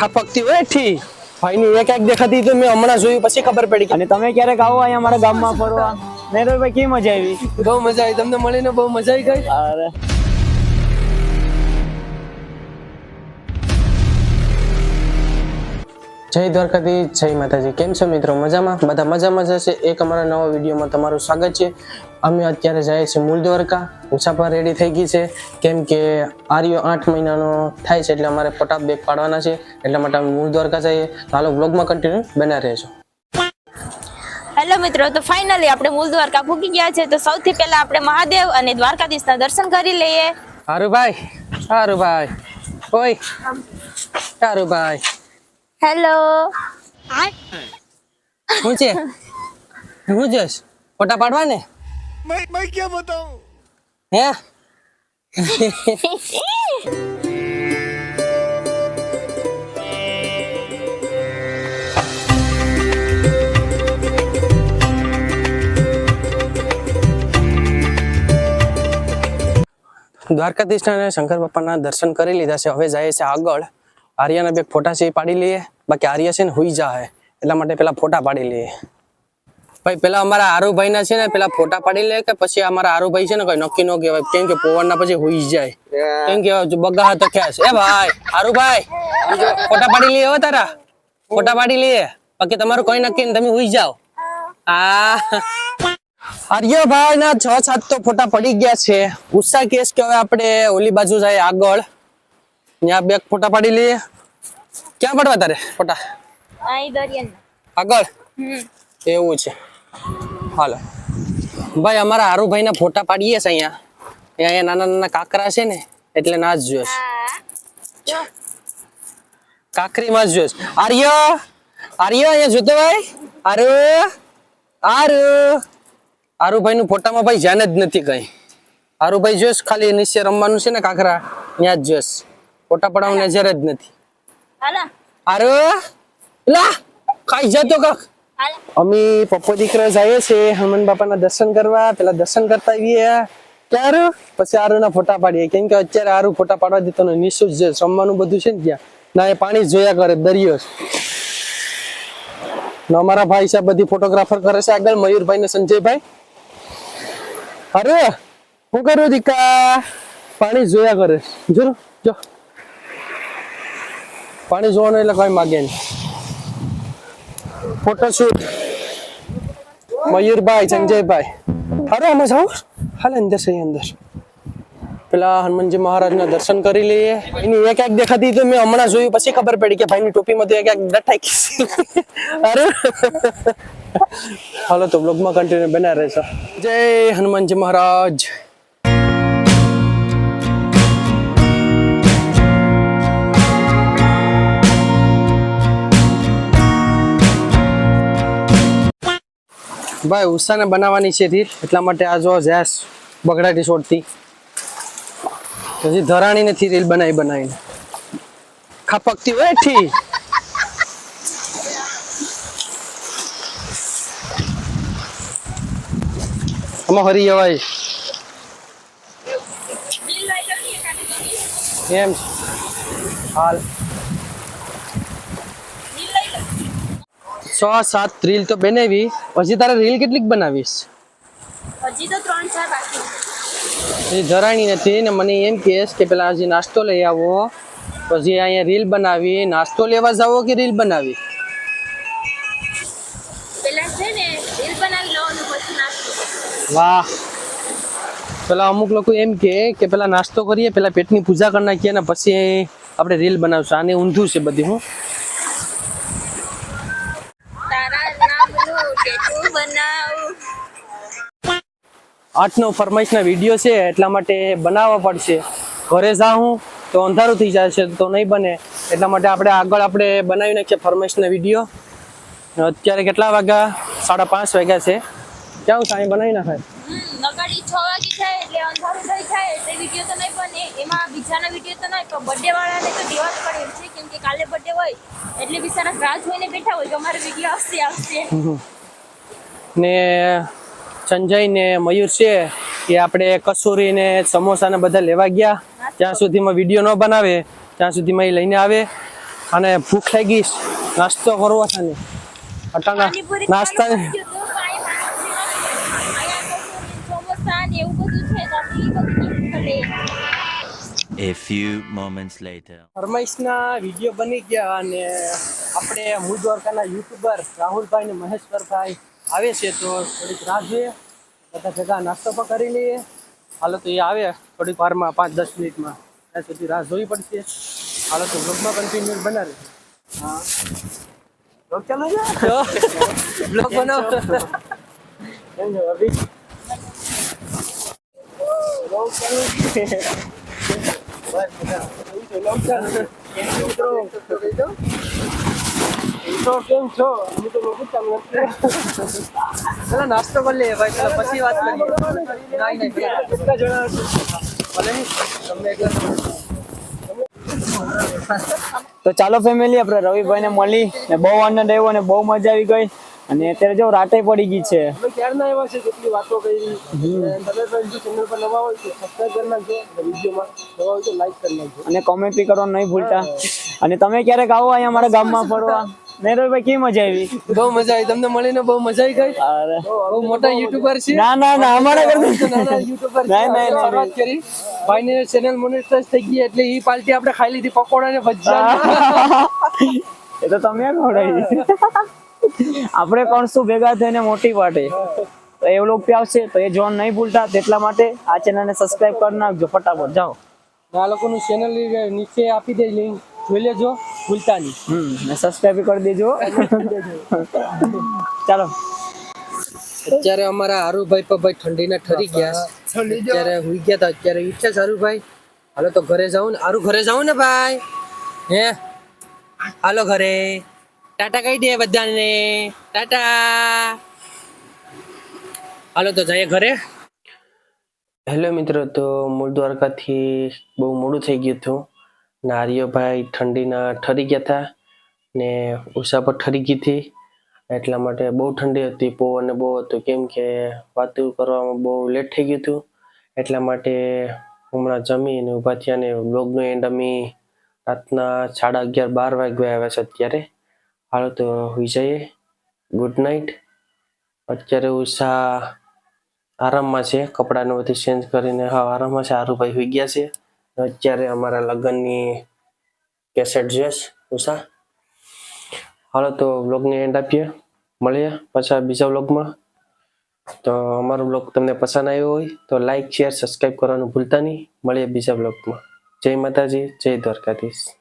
ખપકતી હોય ઠી. ભાઈની એક એક દેખાતી તો મેં હમણાં જોયું પછી ખબર પડી કે અને તમે ક્યારેક આવો અહીંયા અમારા ગામમાં ફરવા? નહીં તો ભાઈ કેવી મજા આવી? બહુ મજા આવી. તમને મળીને બહુ મજા આવી ગઈ અરે. જય દ્વારકાથી જય માતાજી. કેમ છો મિત્રો? મજામાં? બધા મજામાં જ હશે? એક અમારા નવા વિડીયોમાં તમારું સ્વાગત છે. અમે અત્યારે જઈએ છીએ મૂળ દ્વારકા. મુસાફર રેડી થઈ ગઈ છે. કેમ કે આર્યો આઠ મહિનાનો થાય છે એટલે અમારે પટાપ બેગ પાડવાના છે. એટલા માટે અમે મૂળ દ્વારકા જઈએ. તો હાલો બ્લોગમાં કન્ટિન્યુ બના રહેશો હેલો મિત્રો તો ફાઇનલી આપણે મૂળ દ્વારકા પૂકી ગયા છે. તો સૌથી પહેલા આપણે મહાદેવ અને દ્વારકાધીશના દર્શન કરી લઈએ. સારું ભાઈ સારું ભાઈ ઓય સારું ભાઈ હેલો. શું છે? હું જોશ ફોટા પાડવા ને? મેં મેં ક્યાં બતાવું? હે? દ્વારકાધીશ અને શંકર બાપાના દર્શન કરી લીધા છે. હવે જઈએ છે આગળ. આર્યાના બે ફોટા છે પાડી લઈએ. બાકી આર્ય છે ને હુઈ જાય એટલા માટે પેલા ફોટા પાડી લઈએ. ભાઈ પેલા અમારા આરુભાઈ ના છે ને પેલા ફોટા પાડી લે કે પછી અમારા આરુભાઈ છે ને કઈ નક્કી ન કહેવાય. કેમ કે પવન ના પછી હુઈ જાય. કેમ કે બગા તો ખ્યાસ એ ભાઈ આરુભાઈ ફોટા પાડી લઈએ તારા. ફોટા પાડી લઈએ. બાકી તમારું કોઈ નક્કી ને તમે હુઈ જાઓ. આ. આર્ય ભાઈ ના છ સાત તો ફોટા પડી ગયા છે. ઉષા કેસ કે હવે આપણે ઓલી બાજુ જાય આગળ. ત્યાં બે ફોટા પાડી લઈએ. ક્યાં પડવા તારે ફોટા? આગળ? એવું છે. હાલો. ભાઈ અમારા આરુભાઈ ના ફોટા પાડીએ છે અહીંયા. અહીંયા નાના નાના કાકરા છે ને એટલે ના જ જોઈશ કાકરી માં જ. જોઈશ આર્ય! આર્ય અહીંયા જોતો ભાઈ આરુ! આરુ! આરુભાઈ નું ફોટામાં ભાઈ ધ્યાન જ નથી કઈ. આરુભાઈ જોઈશ ખાલી નીચે રમવાનું છે ને કાકરા ત્યાં જ જોઈશ ફોટા પડાવવાની નજર જ નથી. હાલો. લા ખાઈ જતો કાક. અમે પપ્પો દીકરા જઈએ છે હનુમાન બાપાના દર્શન કરવા પેલા દર્શન કરતા આવીએ. ત્યારે પછી આરુના ફોટા પાડીએ. કેમ કે અત્યારે આરુ ફોટા પાડવા દેતો ને નિશુજ છે રમવાનું બધું છે ને ત્યાં. ના એ પાણી જોયા કરે દરિયો ને અમારા ભાઈ સાહેબ બધી ફોટોગ્રાફર કરે છે આગળ મયુરભાઈ ને સંજયભાઈ. અરે શું કરું દીકા? પાણી જોયા કરે. જો જો. પાણી જોવાનું એટલે કઈ માગે નહીં ફોટોશૂટ મયુરભાઈ સંજયભાઈ અરે આમાં જાઓ હાલ અંદર છે અંદર પેલા હનુમાનજી મહારાજના દર્શન કરી લઈએ એની એક એક દેખાતી તો મેં હમણાં જોયું પછી ખબર પડી કે ભાઈની ટોપીમાં તો એક એક દટાઈ ગઈ અરે હાલો તો બ્લોગમાં કન્ટિન્યુ બના રહેશો જય હનુમાનજી મહારાજ ભાઈ, ઉષાને બનાવવાની છે રીલ એટલા માટે આ જો જેસ બગડાટી છોડતી. પછી ધરાણી નથી રીલ બનાવી બનાવીને. ખાપકતી હોય, ઠી. આમાં હરી જવાય. એમ હાલ. છ સાત રીલ તો બનાવી. પછી તારે રીલ કેટલીક બનાવીશ? હજી તો ત્રણ ચાર બાકી. એ ધરાણી નથી ને મને એમ કહેશ કે પેલા હજી નાસ્તો લઈ આવો. પછી અહીંયા રીલ બનાવી. નાસ્તો લેવા જાવો કે રીલ બનાવી? વાહ. પેલા અમુક લોકો એમ કે કે પેલા નાસ્તો કરીએ પેલા પેટની પૂજા કરી નાખીએ ને પછી આપણે રીલ બનાવશું. આને ઊંધું છે બધી હું. ટેટુ બનાવ. આઠનો ફરમાઈશના વીડિયો છે એટલા માટે બનાવવા પડશે. ઘરે જાઉં તો અંધારું થઈ જશે તો નહીં બને. એટલા માટે આપણે આગળ આપણે બનાવી નાખીએ ફરમાઈશના વીડિયો. અત્યારે કેટલા વાગ્યા? સાડા પાંચ વાગ્યા છે. ક્યાં સાંઈ બનાવી નાખાય નગાડી છ વાગી જાય એટલે અંધારું થઈ જાય એટલે વીડિયો તો નહીં બને. એમાં બીજાના વીડિયો તો નહીં પણ બર્થડે વાળાને તો દેવા જ પડે છે કેમ કે કાલે બર્થડે હોય એટલે બિચારા રાહ જોઈને બેઠા હોય કે અમારો વીડિયો આવશે આવશે. ને સંજય ને મયુર છે એ આપણે કસૂરી ને સમોસા ને બધા લેવા ગયા ત્યાં સુધીમાં વીડિયો ન બનાવે ત્યાં સુધીમાં એ લઈને આવે અને ભૂખ લાગી નાસ્તો કરવો છે ને અટાણા નાસ્તા. A few moments later. ફરમાઈશના વીડિયો બની ગયા અને આપણે મૂળ દ્વારકાના યુટ્યુબર રાહુલભાઈ ને મહેશ્વરભાઈ આવે છે તો થોડીક રાહ જોઈએ. બધા ભેગા નાસ્તો પણ કરી લઈએ. હાલો તો એ આવે થોડીક વારમાં પાંચ દસ મિનિટમાં. ત્યાં સુધી રાહ જોવી પડશે. હાલો તો બ્લોગમાં કન્ટિન્યુ બનાવે હા. બ્લોગ ચાલુ છે? બ્લોગ બનાવો. કેમ છો? ભાભી? બ્લોગ ચાલુ છે. બસ બધા એવું છે? બ્લોગ ચાલુ કેમ છો મિત્રો? તો કેમ છો? તો ચાલુ નાસ્તો કરી લઈએ ભાઈ ચલો પછી વાત કરીએ. નહીં નહીં કેટલા જણા ભલે તમને એકલા તો ચાલો ફેમિલી આપણે રવિભાઈ ને મળી ને બહુ આનંદ આવ્યો અને બહુ મજા આવી ગઈ. અને અત્યારે જો રાતે પડી ગઈ છે. ક્યારના એવા છે જેટલી વાતો કરી. અને તમે પણ જો ચેનલ પર નવા હોય તો સબસ્ક્રાઇબ કરી નાખજો વિડીયોમાં નવા હોય તો લાઈક કરી નાખજો. અને કોમેન્ટ બી કરવાનું નહીં ભૂલતા. અને તમે ક્યારેક આવો અહીંયા અમારા ગામમાં ફરવા? રવિભાઈ કેવી મજા આવી? બહુ મજા આવી. તમને મળીને બહુ મજા આવી ગઈ? અરે. બહુ મોટા યુટ્યુબર છે. ના ના ના અમારા નાના યુટ્યુબર છે. નહીં, નહીં, કરી. ભાઈને ચેનલ મોનેટાઈઝ થઈ ગઈ એટલે ઈ પાર્ટી આપણે ખાઈ લીધી. પકોડા ને ભજીયા. એ તો તમે ખવડાવી આપણે શું ભેગા થઈને મોટી પાર્ટી? તો એ લોકો આવશે તો એ જોન નહીં ભૂલતા. તેટલા માટે આ ચેનલને સબસ્ક્રાઇબ કરી નાખજો ફટાફટ. જાઓ. આ લોકોનું ચેનલ નીચે આપી દે લિંક જોઈ લેજો. ભૂલતા નહીં હમ સબસ્ક્રાઇબ કરી દેજો. ચાલો. અત્યારે અમારા હારુભાઈ પર ભાઈ ઠંડીના ઠરી ગયા. અત્યારે હુઈ ગયા હતા અત્યારે ઈચ્છા છે હારુભાઈ હાલો તો ઘરે જાઉં ને. હારું ઘરે જાઉં ને ભાઈ? હે? હાલો ઘરે. ટાટા કહી દે બધાને. ટાટા. હાલો તો જઈએ ઘરે. હેલો મિત્રો તો મૂળ દ્વારકાથી બહુ મોડું થઈ ગયું હતું. ને આર્યભાઈ ઠંડીના ઠરી ગયા હતા ને ઉષા પર ઠરી ગઈ હતી. એટલા માટે બહુ ઠંડી હતી પવન બહુ હતું. કેમ કે વાતું કરવામાં બહુ લેટ થઈ ગયું હતું. એટલા માટે હમણાં જમીને ઊભા થયા ને બ્લોગનો એન્ડ અમે રાતના સાડા અગિયાર, બાર વાગ્યા આવ્યા છે અત્યારે. હાલો તો વિજયે ગુડ નાઇટ અત્યારે ઉષા આરામમાં છે, કપડાને બધું ચેન્જ કરીને, હા, આરામમાં છે. આરુભાઈ હોઈ ગયા છે. અત્યારે અમારા લગ્નની કેસેટ જોઈશ ઉષા. હાલો, તો બ્લોગને એન્ડ આપીએ. મળીએ પાછા બીજા બ્લોગમાં તો અમારો બ્લોગ તમને પસંદ આવ્યો હોય, તો લાઈક શેર સબસ્ક્રાઈબ કરવાનું ભૂલતા નહીં. મળીએ બીજા બ્લોગમાં જય માતાજી, જય દ્વારકાધીશ.